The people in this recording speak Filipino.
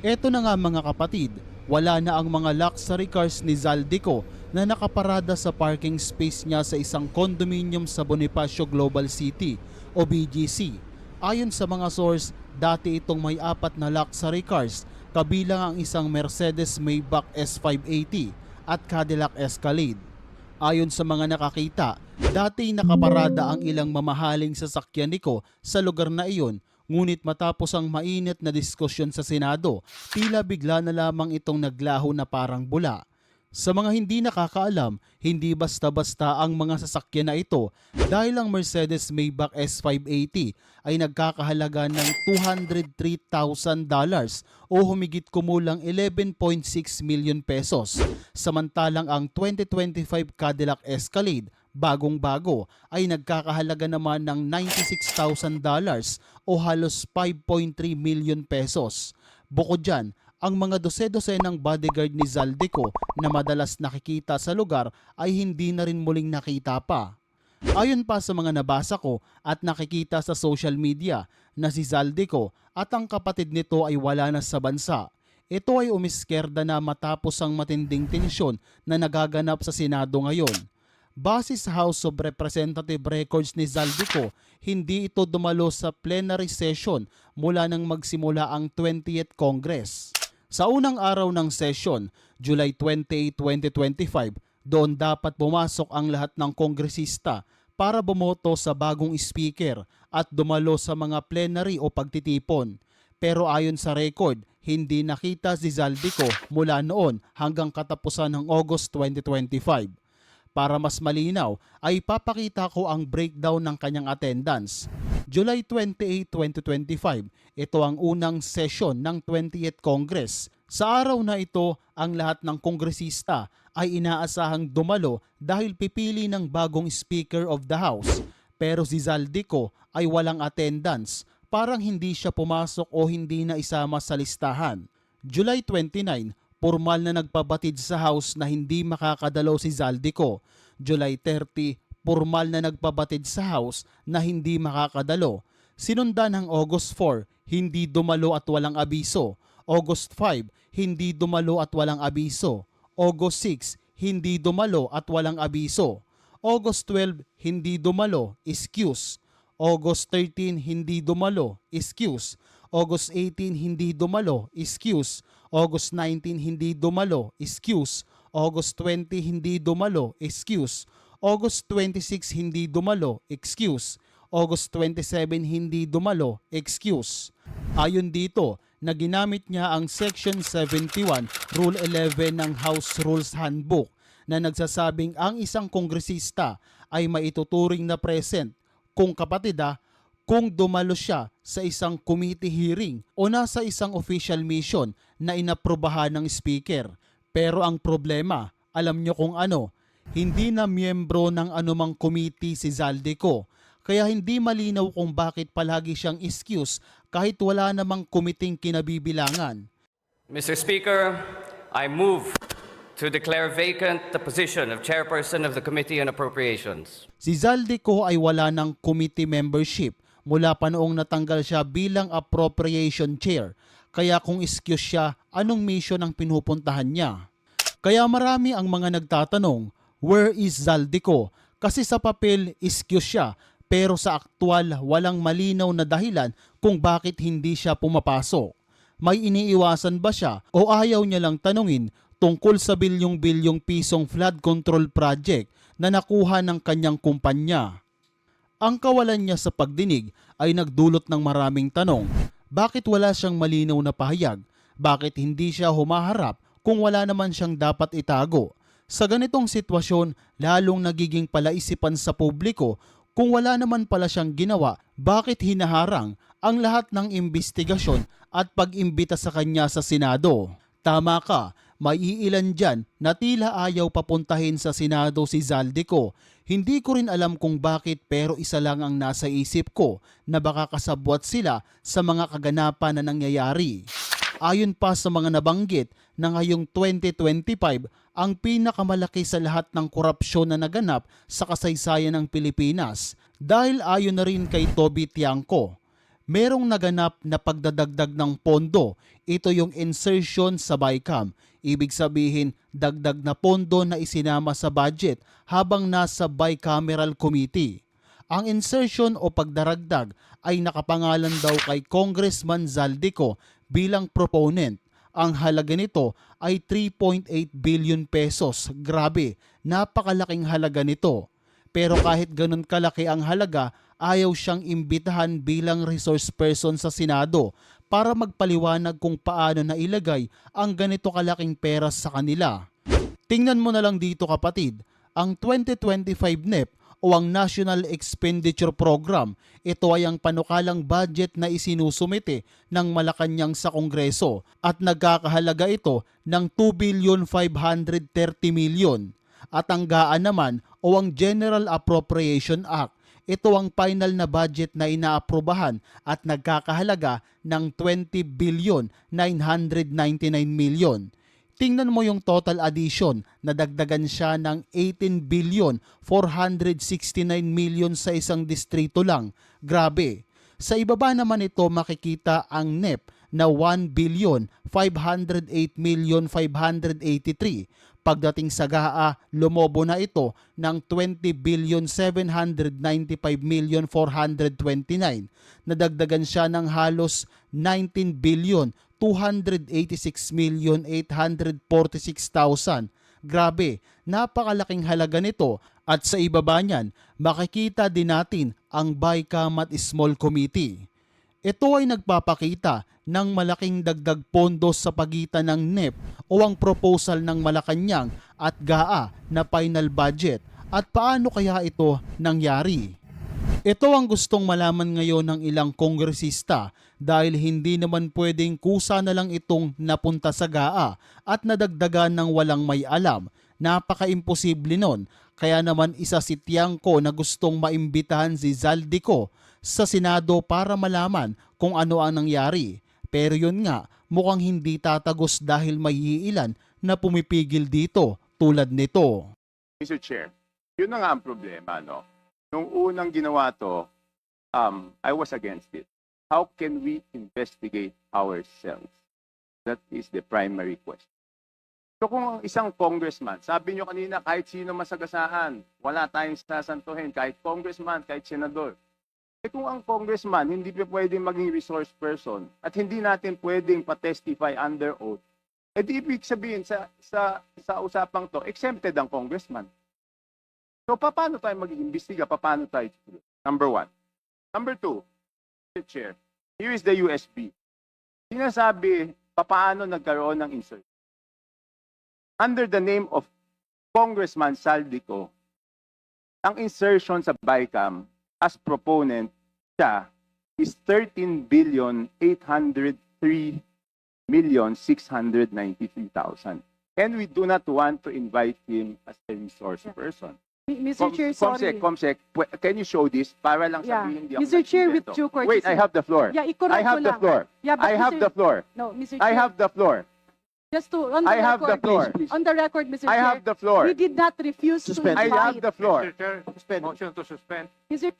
Eto na nga mga kapatid, wala na ang mga luxury cars ni Zaldico na nakaparada sa parking space niya sa isang condominium sa Bonifacio Global City o BGC. Ayon sa mga source, dati itong may apat na luxury cars kabilang ang isang Mercedes Maybach S580 at Cadillac Escalade. Ayon sa mga nakakita, dati nakaparada ang ilang mamahaling sasakyan niko sa lugar na iyon ngunit matapos ang mainit na diskusyon sa Senado, tila bigla na lamang itong naglaho na parang bula. Sa mga hindi nakakaalam, hindi basta-basta ang mga sasakyan na ito dahil ang Mercedes Maybach S580 ay nagkakahalaga ng $203,000 o humigit kumulang 11.6 million pesos. Samantalang ang 2025 Cadillac Escalade bagong-bago ay nagkakahalaga naman ng $96,000 o halos 5.3 million pesos. Bukod dyan, ang mga dose-dosenang bodyguard ni Zaldico na madalas nakikita sa lugar ay hindi na rin muling nakita pa. Ayon pa sa mga nabasa ko at nakikita sa social media na si Zaldico at ang kapatid nito ay wala na sa bansa. Ito ay umiskerda na matapos ang matinding tensyon na nagaganap sa Senado ngayon. Base sa House of Representative Records ni Zaldico, hindi ito dumalo sa plenary session mula nang magsimula ang 20th Congress. Sa unang araw ng session, July 28, 2025, doon dapat pumasok ang lahat ng kongresista para bumoto sa bagong speaker at dumalo sa mga plenary o pagtitipon. Pero ayon sa record, hindi nakita si Zaldico mula noon hanggang katapusan ng August 2025. Para mas malinaw ay papakita ko ang breakdown ng kanyang attendance. July 28, 2025, ito ang unang session ng 20th Congress. Sa araw na ito, ang lahat ng kongresista ay inaasahang dumalo dahil pipili ng bagong Speaker of the House. Pero si Zaldico ay walang attendance, parang hindi siya pumasok o hindi na isama sa listahan. July 29, formal na nagpabatid sa House na hindi makakadalaw si Zaldico. July 30, formal na nagpabatid sa House na hindi makakadalo. Sinundan ng August 4, hindi dumalo at walang abiso. August 5, hindi dumalo at walang abiso. August 6, hindi dumalo at walang abiso. August 12, hindi dumalo, excuse. August 13, hindi dumalo, excuse. August 18, hindi dumalo, excuse. August 19, hindi dumalo, excuse. August 20, hindi dumalo, excuse. August 26, hindi dumalo, excuse. August 27, hindi dumalo, excuse. Ayon dito, na ginamit niya ang Section 71, Rule 11 ng House Rules Handbook na nagsasabing ang isang kongresista ay maituturing na present kung kapatid ah, kung dumalo siya sa isang committee hearing o nasa isang official mission na inaprobahan ng speaker. Pero ang problema, alam nyo kung ano, hindi na miyembro ng anumang committee si Zaldico. Kaya hindi malinaw kung bakit palagi siyang excuse kahit wala namang kumiting kinabibilangan. Mr. Speaker, I move to declare vacant the position of Chairperson of the Committee on Appropriations. Si Zaldico ay wala ng committee membership mula pa noong natanggal siya bilang appropriation chair. Kaya kung excuse siya, anong mission ang pinupuntahan niya? Kaya marami ang mga nagtatanong, where is Zaldico? Kasi sa papel, excuse siya, pero sa aktwal, walang malinaw na dahilan kung bakit hindi siya pumapasok. May iniiwasan ba siya o ayaw niya lang tanungin tungkol sa bilyong-bilyong pisong flood control project na nakuha ng kanyang kumpanya? Ang kawalan niya sa pagdinig ay nagdulot ng maraming tanong. Bakit wala siyang malinaw na pahayag? Bakit hindi siya humaharap kung wala naman siyang dapat itago? Sa ganitong sitwasyon, lalong nagiging palaisipan sa publiko kung wala naman pala siyang ginawa, bakit hinaharang ang lahat ng investigasyon at pag-imbita sa kanya sa Senado? Tama ka, may iilan dyan na tila ayaw papuntahin sa Senado si Zaldico. Hindi ko rin alam kung bakit pero isa lang ang nasa isip ko na baka kasabwat sila sa mga kaganapan na nangyayari. Ayon pa sa mga nabanggit na ngayong 2025 ang pinakamalaki sa lahat ng korupsyon na naganap sa kasaysayan ng Pilipinas dahil ayon na rin kay Toby Tiangco. merong naganap na pagdadagdag ng pondo. Ito yung insertion sa BICAM. Ibig sabihin, dagdag na pondo na isinama sa budget habang nasa bicameral committee. Ang insertion o pagdaragdag ay nakapangalan daw kay Congressman Zaldico bilang proponent. Ang halaga nito ay 3.8 billion pesos. Grabe, napakalaking halaga nito. Pero kahit ganun kalaki ang halaga, ayaw siyang imbitahan bilang resource person sa Senado para magpaliwanag kung paano nailagay ang ganito kalaking pera sa kanila. Tingnan mo na lang dito kapatid, ang 2025 NEP o ang National Expenditure Program, ito ay ang panukalang budget na isinusumite ng Malacanang sa Kongreso at nagkakahalaga ito ng 2 billion 530 million. At ang GAA naman o ang General Appropriation Act, ito ang final na budget na inaaprubahan at nagkakahalaga ng 20 billion 999 million. Tingnan mo yung total addition na dagdagan siya ng 18 billion 469 million sa isang distrito lang. Grabe. Sa ibaba naman ito makikita ang NEP na 1 billion 508 million 583. Pagdating sa GAA, lumobo na ito ng 20 billion 795 million 429. Nadagdagan siya ng halos 19 billion 286 million 846,000. Grabe, napakalaking halaga nito at sa ibaba niyan, makikita din natin ang BICAM at Small Committee. Ito ay nagpapakita ng malaking dagdag pondo sa pagitan ng NEP o ang proposal ng Malacanang at GAA na final budget at paano kaya ito nangyari. Ito ang gustong malaman ngayon ng ilang kongresista dahil hindi naman pwedeng kusa na lang itong napunta sa GAA at nadagdagan ng walang may alam. Napaka-imposible nun. Kaya naman isa si Tiangco na gustong maimbitahan si Zaldico sa Senado para malaman kung ano ang nangyari. Pero yun nga, mukhang hindi tatagos dahil may iilan na pumipigil dito tulad nito. Mr. Chair, yun na nga ang problema, no? Nung unang ginawa to, um, I was against it. How can we investigate ourselves? That is the primary question. So kung ang isang congressman, sabi nyo kanina, kahit sino masagasaan, wala tayong sasantuhin, kahit congressman, kahit senador. Eh kung ang congressman hindi pa pwedeng maging resource person at hindi natin pwedeng pa-testify under oath, eh di ibig sabihin sa, sa, sa usapang to, exempted ang congressman. So, paano tayo mag-iimbestiga? Paano tayo? Number one. Number two, Mr. Chair, here is the USB. Sinasabi, paano nagkaroon ng insert? Under the name of Congressman Saldico, ang insertion sa BICAM as proponent siya is 13 billion 803 million 693,000. And we do not want to invite him as a resource person. Mr. Com- Chair, Comsec, sorry. Comsec, pwe- can you show this para lang Yeah. sabihin hindi ako Mr. Chair, with nag-invento? due Wait, I courtesy. have the floor. Yeah, I have ko the lang. floor. Yeah, but I have Mr. the floor. No, Mr. I Chair, have the floor. just to, on the I have the record, floor. on the record, Mr. I Chair, have the floor. we did not refuse to Suspend. I invite. have the floor. Mr. Chair, Suspend. motion to suspend. Mr.